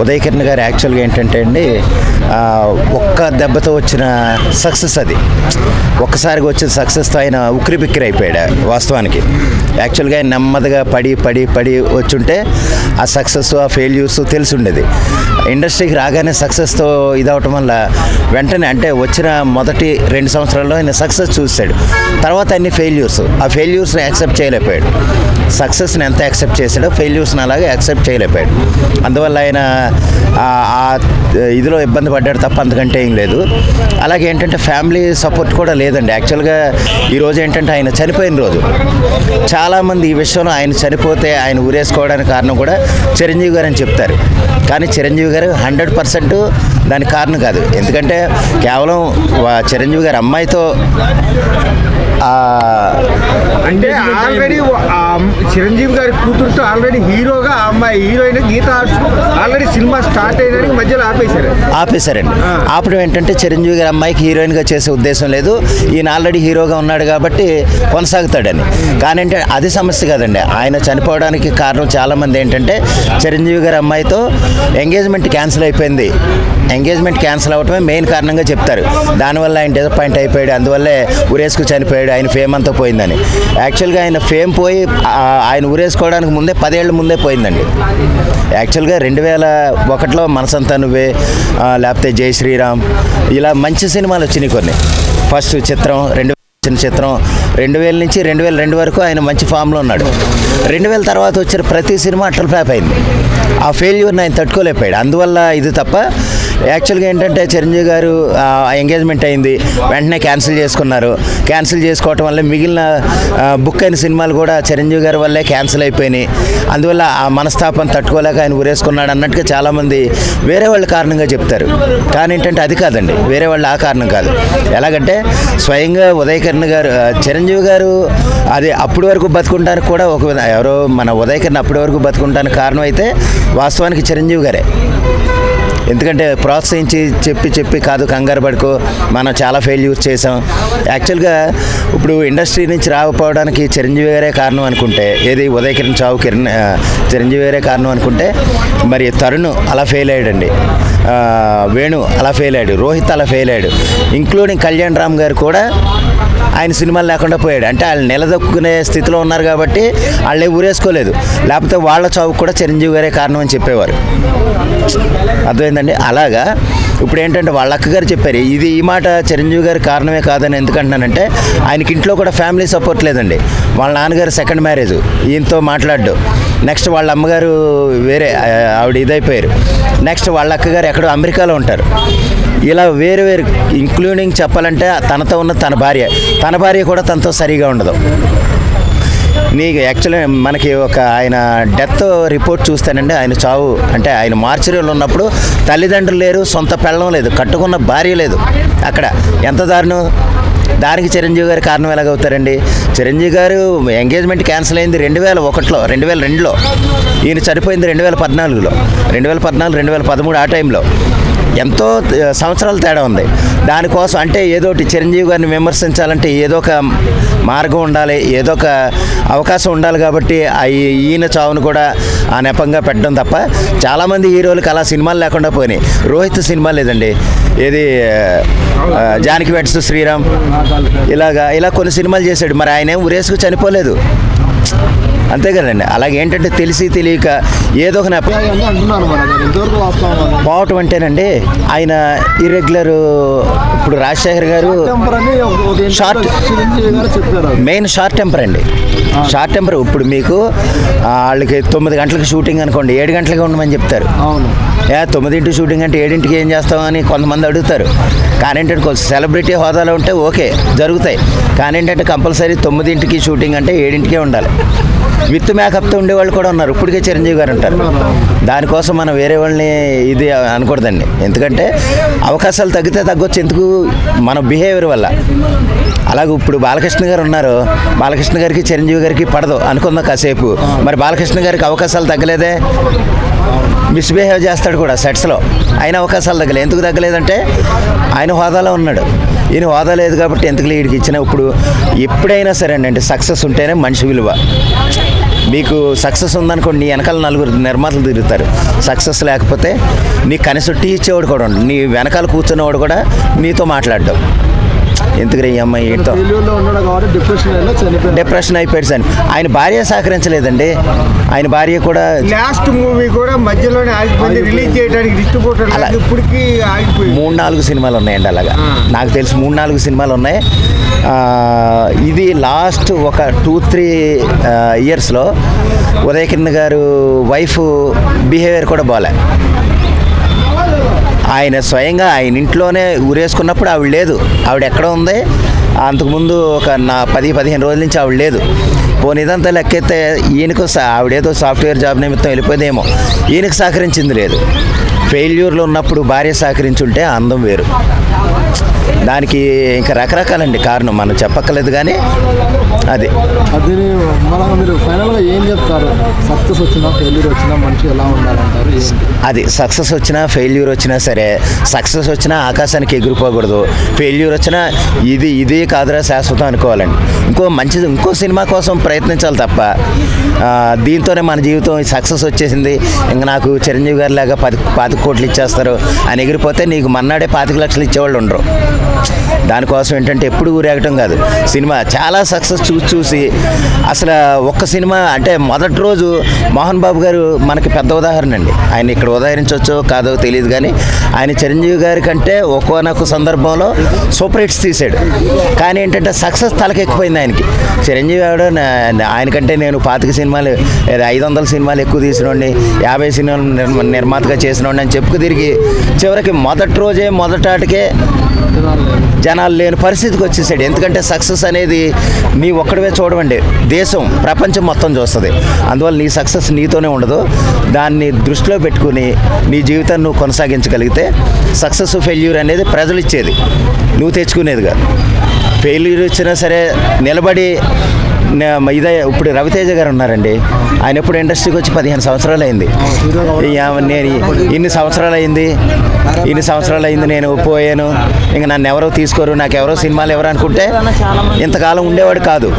ఉదయకిరణ్ గారు యాక్చువల్గా ఏంటంటే అండి ఒక్క దెబ్బతో వచ్చిన సక్సెస్ అది. ఒక్కసారిగా వచ్చిన సక్సెస్తో ఆయన ఉక్కిరి బిక్కిరి అయిపోయాడు వాస్తవానికి. యాక్చువల్గా ఆయన నెమ్మదిగా పడి పడి పడి వచ్చుంటే ఆ సక్సెస్ ఆ ఫెయిల్యూర్స్ తెలిసి ఉండేది. ఇండస్ట్రీకి రాగానే సక్సెస్తో ఇదవటం వల్ల వెంటనే అంటే వచ్చిన మొదటి రెండు సంవత్సరాల్లో ఆయన సక్సెస్ చూశాడు. తర్వాత అన్ని ఫెయిల్యూర్స్ ఆ ఫెయిల్యూర్స్ని యాక్సెప్ట్ చేయలేకపోయాడు. సక్సెస్ని ఎంత యాక్సెప్ట్ చేశాడో ఫెయిల్యూర్స్ని అలాగే యాక్సెప్ట్ చేయలేకపోయాడు. అందువల్ల ఆయన ఇదిలో ఇబ్బంది పడ్డాడు తప్ప అంతకంటే ఏం లేదు. అలాగే ఏంటంటే ఫ్యామిలీ సపోర్ట్ కూడా లేదండి. యాక్చువల్గా ఈరోజు ఏంటంటే ఆయన చనిపోయిన రోజు. చాలామంది ఈ విషయంలో ఆయన చనిపోతే ఆయన ఊరేసుకోవడానికి కారణం కూడా చిరంజీవి గారు అని చెప్తారు. కానీ చిరంజీవి గారు హండ్రెడ్ పర్సెంట్ దానికి కారణం కాదు. ఎందుకంటే కేవలం చిరంజీవి గారి అమ్మాయితో అంటే ఆల్రెడీ చిరంజీవి గారి కూతురుతో ఆల్రెడీ హీరోగా అమ్మాయి heroine Geetha already cinema start అయినానికి మధ్యలో ఆపేశారు. ఆపేశారండి. ఆపడం ఏంటంటే చిరంజీవి గారి అమ్మాయికి హీరోయిన్గా చేసే ఉద్దేశం లేదు. ఈయన ఆల్రెడీ హీరోగా ఉన్నాడు కాబట్టి కొనసాగుతాడని. కానీ అంటే అది సమస్య కదండి. ఆయన చనిపోవడానికి కారణం చాలామంది ఏంటంటే చిరంజీవి గారి అమ్మాయితో ఎంగేజ్మెంట్ క్యాన్సిల్ అయిపోయింది. ఎంగేజ్మెంట్ క్యాన్సిల్ అవటమే మెయిన్ కారణంగా చెప్తారు. దానివల్ల ఆయన డిసప్పాయింట్ అయిపోయాడు. అందువల్లే ఉరేసుకు చనిపోయాడు. ఆయన ఫేమ్ అంతా పోయిందని. యాక్చువల్గా ఆయన ఫేమ్ పోయి ఆయన ఉరేసుకోవడానికి ముందే పదేళ్ళ ముందే పోయిందండి. యాక్చువల్గా రెండు వేల ఒకటిలో మనసంతా నువ్వే లేకపోతే జై శ్రీరామ్. ఇలా మంచి సినిమాలు వచ్చినాయి కొన్ని. ఫస్ట్ చిత్రం రెండు చిన్న చిత్రం. రెండు వేల నుంచి రెండు వేల రెండు వరకు ఆయన మంచి ఫామ్లో ఉన్నాడు. రెండు వేల తర్వాత వచ్చిన ప్రతి సినిమా అట్ల ఫ్లాప్ అయింది. ఆ ఫెయిల్యూర్ని ఆయన తట్టుకోలేకపోయాడు. అందువల్ల ఇది తప్ప యాక్చువల్గా ఏంటంటే చిరంజీవి గారు ఎంగేజ్మెంట్ అయింది. వెంటనే క్యాన్సిల్ చేసుకున్నారు. క్యాన్సిల్ చేసుకోవటం వల్ల మిగిలిన బుక్ అయిన సినిమాలు కూడా చిరంజీవి గారి వల్లే క్యాన్సిల్ అయిపోయినాయి. అందువల్ల ఆ మనస్తాపం తట్టుకోలేక ఆయన ఉరేసుకున్నాడు అన్నట్టుగా చాలామంది వేరే వాళ్ళ కారణంగా చెప్తారు. కానీ ఏంటంటే అది కాదండి. వేరే వాళ్ళు ఆ కారణం కాదు. ఎలాగంటే స్వయంగా ఉదయకరణ్ గారు చిరంజీవి గారు అది అప్పటి వరకు బతుకుంటానికి కూడా ఒక ఎవరో మన ఉదయకరణ్ అప్పటి వరకు బతుకుంటానికి కారణం అయితే వాస్తవానికి చిరంజీవి గారే. ఎందుకంటే ప్రోత్సహించి చెప్పి చెప్పి కాదు కంగారు పడుకో. మనం చాలా ఫెయిల్యూర్ చేసాం యాక్చువల్గా ఇప్పుడు ఇండస్ట్రీ నుంచి రాకపోవడానికి చిరంజీవి గారే కారణం అనుకుంటే ఏది ఉదయ కిరణ్ చావు కిరణ్ చిరంజీవి గారే కారణం అనుకుంటే మరి తరుణ్ అలా ఫెయిల్ అయ్యాడండి. వేణు అలా ఫెయిల్ అయ్యాడు. రోహిత్ అలా ఫెయిల్ అయ్యాడు. ఇంక్లూడింగ్ కళ్యాణ్ రామ్ గారు కూడా ఆయన సినిమాలు లేకుండా పోయాడు. అంటే వాళ్ళు నిలదొక్కునే స్థితిలో ఉన్నారు కాబట్టి వాళ్ళే ఊరేసుకోలేదు. లేకపోతే వాళ్ళ చావుకు కూడా చిరంజీవి గారే కారణం అని చెప్పేవారు. అర్థమైందండి? అలాగా. ఇప్పుడు ఏంటంటే వాళ్ళ అక్కగారు చెప్పారు ఇది ఈ మాట చిరంజీవి గారి కారణమే కాదని ఎందుకంటున్నానంటే ఆయనకి ఇంట్లో కూడా ఫ్యామిలీ సపోర్ట్ లేదండి. వాళ్ళ నాన్నగారు సెకండ్ మ్యారేజ్ ఈయనతో మాట్లాడ్డు. నెక్స్ట్ వాళ్ళ అమ్మగారు వేరే ఆవిడ ఇదైపోయారు. నెక్స్ట్ వాళ్ళ అక్కగారు ఎక్కడో అమెరికాలో ఉంటారు. ఇలా వేరు వేరు ఇంక్లూడింగ్ చెప్పాలంటే తనతో ఉన్న తన భార్య. తన భార్య కూడా తనతో సరిగా ఉండదు. నీకు యాక్చువల్లీ మనకి ఒక ఆయన డెత్ రిపోర్ట్ చూస్తానండి. ఆయన చావు అంటే ఆయన మార్చరీలో ఉన్నప్పుడు తల్లిదండ్రులు లేరు సొంత పెళ్ళం లేదు కట్టుకున్న భార్య లేదు అక్కడ. ఎంత దారుణం? దానికి చిరంజీవి గారి కారణం ఎలాగవుతారండి? చిరంజీవి గారు ఎంగేజ్మెంట్ క్యాన్సిల్ అయింది రెండు వేల ఒకటిలో రెండు వేల రెండులో. ఈయన చనిపోయింది రెండు వేల పద్నాలుగులో. రెండు వేల పద్నాలుగు రెండు వేల పదమూడు ఆ టైంలో ఎంతో సంవత్సరాల తేడా ఉంది. దానికోసం అంటే ఏదో ఒకటి చిరంజీవి గారిని విమర్శించాలంటే ఏదో ఒక మార్గం ఉండాలి ఏదో ఒక అవకాశం ఉండాలి కాబట్టి ఆ ఈయన చావును కూడా ఆ నెపంగా పెట్టడం తప్ప చాలామంది హీరోలకు అలా సినిమాలు లేకుండా పోయినాయి. రోహిత్ సినిమా లేదండి. ఏది జానకి వెట్స్ శ్రీరామ్ ఇలాగా ఇలా కొన్ని సినిమాలు చేశాడు. మరి ఆయన ఏం ఉరేసుకు చనిపోలేదు. అంతే కదండి. అలాగే ఏంటంటే తెలిసి తెలియక ఏదో ఒక? పోవటం అంటేనండి ఆయన ఇర్రెగ్యులర్ ఇప్పుడు Rajasekhar garu short. Main short temper అండి. షార్ట్ టెంపర్ ఇప్పుడు మీకు వాళ్ళకి తొమ్మిది గంటలకు షూటింగ్ అనుకోండి ఏడు గంటలకి ఉండమని చెప్తారు. ఏ తొమ్మిదింటి షూటింగ్ అంటే ఏడింటికి ఏం చేస్తామని కొంతమంది అడుగుతారు. కానీ ఏంటంటే కొంచెం సెలబ్రిటీ హోదాలో ఉంటే ఓకే జరుగుతాయి. కానీ ఏంటంటే కంపల్సరీ తొమ్మిదింటికి షూటింగ్ అంటే ఏడింటికే ఉండాలి. విత్ మేకప్తో ఉండేవాళ్ళు కూడా ఉన్నారు. ఇప్పటికే చిరంజీవి గారు ఉంటారు. దానికోసం మనం వేరే వాళ్ళని ఇది అనకూడదండి. ఎందుకంటే అవకాశాలు తగ్గితే తగ్గొచ్చు. ఎందుకు? మన బిహేవియర్ వల్ల. అలాగే ఇప్పుడు బాలకృష్ణ గారు ఉన్నారు. బాలకృష్ణ గారికి చిరంజీవి గారికి పడదు. అనుకుందాం కాసేపు. మరి బాలకృష్ణ గారికి అవకాశాలు తగ్గలేదే? మిస్బిహేవ్ చేస్తాడు కూడా సెట్స్లో ఆయన అవకాశాలు తగ్గలేదు ఎందుకు తగ్గలేదంటే ఆయన హోదాలో ఉన్నాడు. ఈయన హోదా లేదు కాబట్టి ఎందుకు లీడ్కి ఇచ్చిన? ఇప్పుడు ఎప్పుడైనా సరే అండి సక్సెస్ ఉంటేనే మనిషి విలువ. మీకు సక్సెస్ ఉందనుకోండి నీ వెనకాల నలుగురు నిర్మాతలు తిరుగుతారు. సక్సెస్ లేకపోతే నీ కనీసం ఇచ్చేవాడు కూడా నీ వెనకాల కూర్చున్నవాడు కూడా నీతో మాట్లాడడం. ఎందుకు ఈ అమ్మాయి ఏంటో డిప్రెషన్ అయిపోయాడు సార్. ఆయన భార్య సహకరించలేదండి. ఆయన భార్య కూడా లాస్ట్ మూవీ కూడా మధ్యలోనే ఆగిపోయింది. రిలీజ్ చేయడానికి డిస్ట్రిబ్యూటర్. ఇప్పటికీ ఆగిపోయింది. మూడు నాలుగు సినిమాలు ఉన్నాయండి అలాగా. నాకు తెలిసి మూడు నాలుగు సినిమాలు ఉన్నాయి. ఇది లాస్ట్ ఒక టూ త్రీ ఇయర్స్లో ఉదయకిరణ్ గారు వైఫ్ బిహేవియర్ కూడా బాలే. ఆయన స్వయంగా ఆయన ఇంట్లోనే ఊరేసుకున్నప్పుడు ఆవిడ లేదు. ఆవిడ ఎక్కడ ఉంది? అంతకుముందు ఒక నా పది పదిహేను రోజుల నుంచి ఆవిడ లేదు. పోనీ ఇదంతా లెక్కెత్తే ఈయనకు ఆవిడేదో సాఫ్ట్వేర్ జాబ్ నిమిత్తం వెళ్ళిపోయిందేమో. ఈయనకు సహకరించింది లేదు. ఫెయిల్యూర్లో ఉన్నప్పుడు భార్య సహకరించుంటే అందం వేరు. దానికి ఇంకా రకరకాలండి కారణం మనం చెప్పక్కర్లేదు కానీ అది. అది మన మీరు ఫైనల్గా ఏం చెప్తారు? సక్సెస్ వచ్చినా ఫెయిల్యూర్ వచ్చినా మనిషి ఎలా ఉండాలంటారు? ఏంటి? అది సక్సెస్ వచ్చినా ఫెయిల్యూర్ వచ్చినా సరే సక్సెస్ వచ్చినా ఆకాశానికి ఎగిరిపోకూడదు. ఫెయిల్యూర్ వచ్చినా ఇది ఇది కాదురా శాశ్వతం అనుకోవాలండి. ఇంకో మంచిది ఇంకో సినిమా కోసం ప్రయత్నించాలి తప్ప దీంతోనే మన జీవితం సక్సెస్ వచ్చేసింది. ఇంకా నాకు చిరంజీవి గారి లాగా పది పాతిక కోట్లు ఇచ్చేస్తారు అని ఎగిరిపోతే నీకు మన్నాడే పాతిక లక్షలు ఇచ్చేవాళ్ళు ఉండరు. దానికోసం ఏంటంటే ఎప్పుడు ఊరేగటం కాదు. సినిమా చాలా సక్సెస్ చూసి చూసి అసలు ఒక్క సినిమా అంటే మొదటి రోజు మోహన్ బాబు గారు మనకి పెద్ద ఉదాహరణ అండి. ఆయన ఇక్కడ ఉదాహరించవచ్చో కాదో తెలియదు కానీ ఆయన చిరంజీవి గారి కంటే ఒక్కోనొక్క సందర్భంలో సూపర్ హిట్స్ తీసాడు కానీ ఏంటంటే సక్సెస్ తలకెక్కిపోయింది ఆయనకి. చిరంజీవి ఆవిడ ఆయనకంటే నేను పాతిక సినిమాలు ఐదు వందల సినిమాలు ఎక్కువ తీసినోడిని యాభై సినిమాలు నిర్మ నిర్మాతగా చేసినోడిని అని చెప్పుకు తిరిగి చివరికి మొదటి రోజే మొదటాటికే జనాలు జనాలు లేని పరిస్థితికి వచ్చేసాడు. ఎందుకంటే సక్సెస్ అనేది నీ ఒక్కడివే చూడవండి. దేశం ప్రపంచం మొత్తం చూస్తుంది. అందువల్ల నీ సక్సెస్ నీతోనే ఉండదు. దాన్ని దృష్టిలో పెట్టుకుని నీ జీవితాన్ని నువ్వు కొనసాగించగలిగితే సక్సెస్ ఫెయిల్యూర్ అనేది ప్రజలు ఇచ్చేది. నువ్వు తెచ్చుకునేది కాదు. ఫెయిల్యూర్ వచ్చినా సరే నిలబడి ఇదే ఇప్పుడు రవితేజ గారు ఉన్నారండి. ఆయన ఎప్పుడు ఇండస్ట్రీకి వచ్చి పదిహేను సంవత్సరాలు అయింది. నేను ఇన్ని సంవత్సరాలు అయింది. ఇన్ని సంవత్సరాలు అయింది నేను పోయాను. ఇంక నన్ను ఎవరో తీసుకోరు నాకు ఎవరో సినిమాలు ఎవరు అనుకుంటే ఇంతకాలం ఉండేవాడు కాదు.